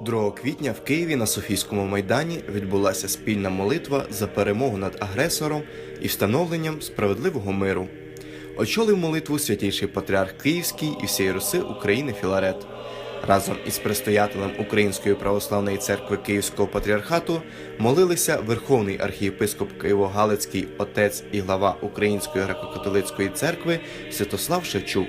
2 квітня в Києві на Софійському майдані відбулася спільна молитва за перемогу над агресором і встановленням справедливого миру. Очолив молитву святійший патріарх Київський і всієї Руси України Філарет. Разом із предстоятелем Української православної церкви Київського патріархату молилися Верховний архієпископ Києво-Галицький отець і глава Української греко-католицької церкви Святослав Шевчук,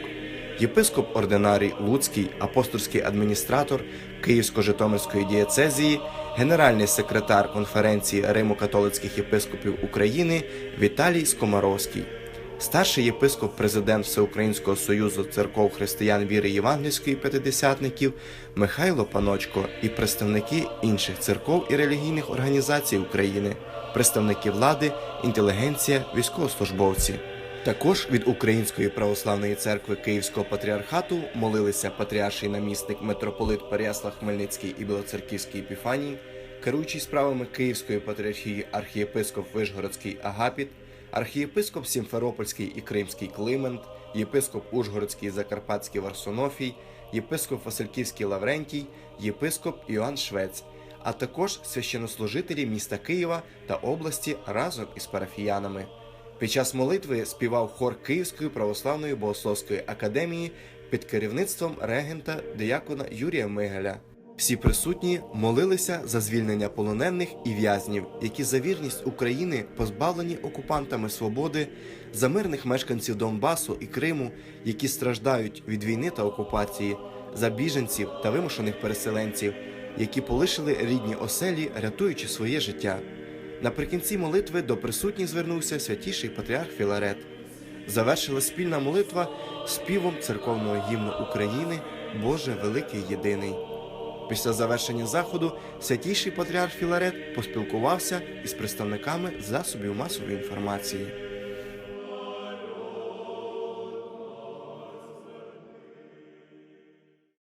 єпископ ординарій Луцький, апостольський адміністратор Київсько-Житомирської дієцезії, генеральний секретар конференції Римо-католицьких єпископів України Віталій Скомаровський старший єпископ, президент Всеукраїнського союзу церков християн віри євангельської п'ятидесятників Михайло Паночко і представники інших церков і релігійних організацій України, представники влади, інтелігенція, військовослужбовці. Також від Української православної церкви Київського патріархату молилися патріарший намісник митрополит Переяслав Хмельницький і Білоцерківський Епіфаній, керуючий справами Київської патріархії архієпископ Вишгородський Агапіт, архієпископ Сімферопольський і Кримський Климент, єпископ Ужгородський Закарпатський Варсонофій, єпископ Васильківський Лаврентій, єпископ Іоанн Швець, а також священнослужителі міста Києва та області разом із парафіянами. Під час молитви співав хор Київської православної богословської академії під керівництвом регента диякона Юрія Мигеля. Всі присутні молилися за звільнення полонених і в'язнів, які за вірність України позбавлені окупантами свободи, за мирних мешканців Донбасу і Криму, які страждають від війни та окупації, за біженців та вимушених переселенців, які полишили рідні оселі, рятуючи своє життя. Наприкінці молитви до присутніх звернувся святіший патріарх Філарет. Завершила спільна молитва співом церковного гімну України Боже Великий Єдиний. Після завершення заходу святіший патріарх Філарет поспілкувався із представниками засобів масової інформації.